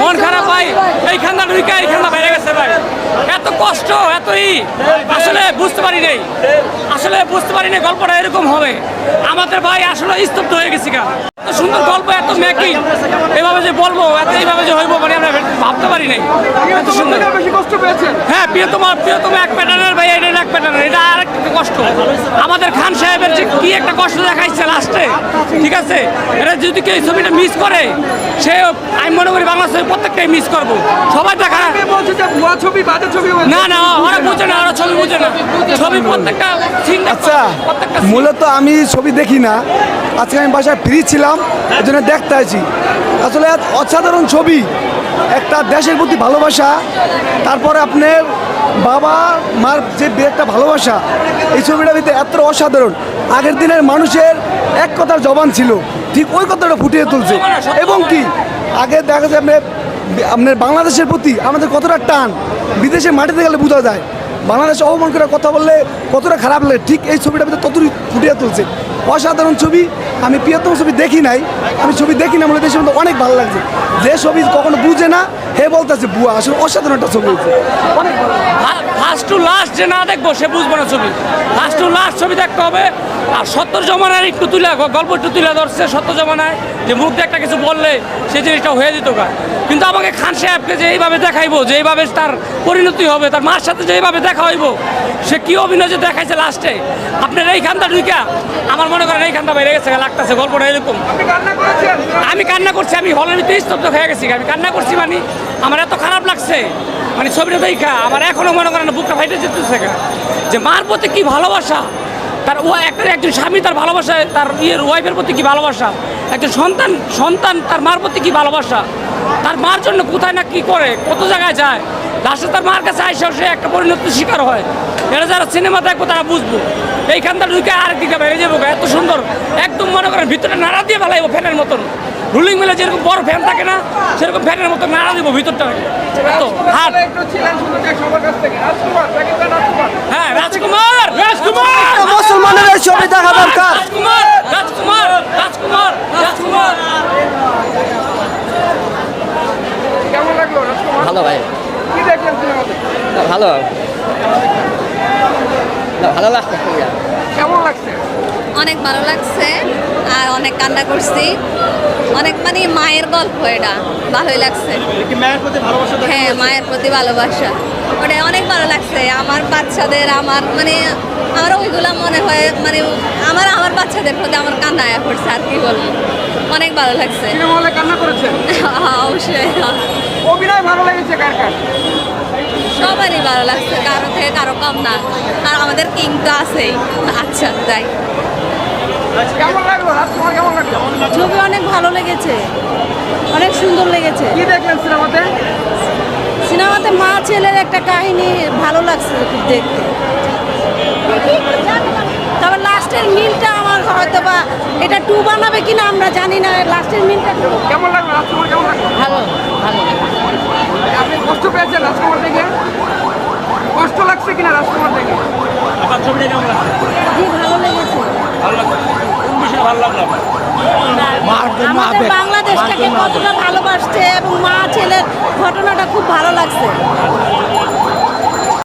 মন খারাপ ভাই এইখানটা ঢুকে এইখানটা বেড়ে গেছে ভাই। এত কষ্ট এতই আসলে বুঝতে পারি নাই। আসলে বুঝতে পারি নাই গল্পটা এরকম হবে। আমাদের ভাই আসলে স্তব্ধ হয়ে গেছি গা। এত সুন্দর গল্প এত মেকিং এভাবে যে বলব এত এইভাবে যে হইব মানে আমরা ভাবতে পারি নাই। এত সুন্দর। হ্যাঁ প্রিয়তম প্রিয়তম এক প্যাটার্নের ভাই এটা এক প্যাটার্নের এটা আমাদের খান সাহেবের যে কি একটা কষ্ট দেখাইছে লাস্টে ঠিক আছে? এটা যদি কেউ এই ছবিটা মিস করে সে আমি মনে করি বাংলা ছবি প্রত্যেকটাই মিস করব। সবাই দেখা বলছে যে ছবি ছবি না না ওরা বুঝে না ওরা ছবি বুঝে না। ছবি প্রত্যেকটা আচ্ছা মূলত আমি ছবি দেখি না। আজকে আমি বাসায় ফ্রি ছিলাম এই জন্য দেখতে আছি আসলে অসাধারণ ছবি একটা দেশের প্রতি ভালোবাসা তারপরে আপনার বাবা, মার যে একটা ভালোবাসা, এই ছবিটা ভিতরে এত অসাধারণ। আগের দিনের মানুষের এক কথার জবান ছিল, ঠিক ওই কথাটা ফুটিয়ে তুলছে। এবং কি, আগে দেখা যায় আপনার আপনার বাংলাদেশের প্রতি আমাদের কতটা টান, বিদেশে মাটিতে গেলে বোঝা যায়। বাংলাদেশ অপমান করে কথা বললে কতটা খারাপ লাগে, ঠিক এই ছবিটার ভিতরে ততই ফুটিয়ে তুলছে। অসাধারণ ছবি, আমি প্রিয়তম ছবি দেখি নাই, আমি ছবি দেখি না বলে দেশের অনেক ভালো লাগছে। যে ছবি কখনো বুঝে না, হে বলতেছে, বুয়া, আসলে অসাধারণ একটা ছবি অনেক ভালো ফার্স্ট টু লাস্ট যে না দেখব, সে বুঝব না ছবি। লাস্ট টু লাস্ট ছবি দেখতে হবে আর সত্তর জমানার একটু তুলে গল্প একটু তুলে ধরছে সত্য জমানায় যে মুখ দিয়ে একটা কিছু বললে সেই জিনিসটা হয়ে যেত গা। কিন্তু আমাকে খান সাহেবকে যে এইভাবে দেখাইবো যে এইভাবে তার পরিণতি হবে তার মার সাথে যে এইভাবে দেখা হইব সে কি অভিনয় যে দেখাইছে লাস্টে? আপনার এইখানটা ঢুইকা আমার মনে করেন এইখানটা বেড়ে গেছে লাগতেছে গল্পটা এরকম। আমি কান্না করছি আমি হলের ভিতরে স্তব্ধ হয়ে গেছি আমি কান্না করছি মানে আমার এত খারাপ লাগছে। মানে ছবিটা দেখা আমার এখনও মনে করেন বুকটা ফাইটে যেতেছে। যে মার প্রতি কি ভালোবাসা তার ও একটা একজন স্বামী তার ভালোবাসা, তার ইয়ের ওয়াইফের প্রতি কি ভালোবাসা? একজন সন্তান সন্তান তার মার প্রতি কি ভালোবাসা? তার মার জন্য কোথায় না কি করে? কত জায়গায় যায়? লাস্টে তার মার কাছে আইসা সে একটা পরিণত শিকার হয়। এটা যারা সিনেমা দেখব তারা বুঝব। এইখানটা ঢুকে আরেক দিকে বেড়ে যাব এত সুন্দর। একদম মনে করেন ভিতরে নাড়া দিয়ে ফেলাইবো ফ্যানের মতন। রুলিং মিলে যেরকম বড় ফ্যান থাকে না সেরকম ফ্যানের মতো নাড়া দিব ভিতরটা এত হাট একটু ছিলেন শুনতে চাই সবার কাছ থেকে রাজকুমার সাকিব খান রাজকুমার হ্যাঁ রাজকুমার! রাজকুমার! মুসলমানের ছবি দেখা দরকার। রাজকুমার! রাজকুমার! রাজকুমার! রাজকুমার! কেমন লাগল ভালো ভাই। কি দেখলেন ভালো। ভালো লাগছে কেমন লাগছে? অনেক ভালো লাগছে আর অনেক কান্না করছি। অনেক মানে মায়ের গল্প এটা ভালোই লাগছে। হ্যাঁ মায়ের প্রতি ভালোবাসা। ওটা অনেক ভালো লাগছে। আমার বাচ্চাদের আমার মানে আমার ওইগুলো মনে হয় মানে আমার আমার বাচ্চাদের প্রতি আমার কান্না আয়া পড়ছে আর কি বলব। অনেক ভালো লাগছে। কান্না করেছেন হ্যাঁ, অবশ্যই। অভিনয় ভালো লেগেছে কার কার? সবারই ভালো লাগছে কারও থেকে কারও কম না। আর আমাদের কিং তো আছেই। আচ্ছা তাই ছবি অনেক ভালো লেগেছে। অনেক সুন্দর লেগেছে। কি দেখলেন সিনেমাতে? সিনেমাতে মা ছেলের একটা কাহিনী ভালো লাগছে খুব দেখতে। তবে লাস্টের মিলটা আমার হয়তো বা এটা টু বানাবে কিনা আমরা জানি না। লাস্টের মিলটা কেমন লাগল রাজকুমার কেমন লাগল ভালো ভালো আপনি কষ্ট পেয়েছেন রাজকুমার দেখে লাগছে কিনা রাজকুমার দেখে। আপনার ছবিটা কেমন লাগছে? জি ভালো লেগেছে। ভালো লাগছে। কোন বিষয়ে ভালো লাগল আমাদের বাংলাদেশটাকে কতটা ভালোবাসছে এবং মা ছেলের ঘটনাটা খুব ভালো লাগছে।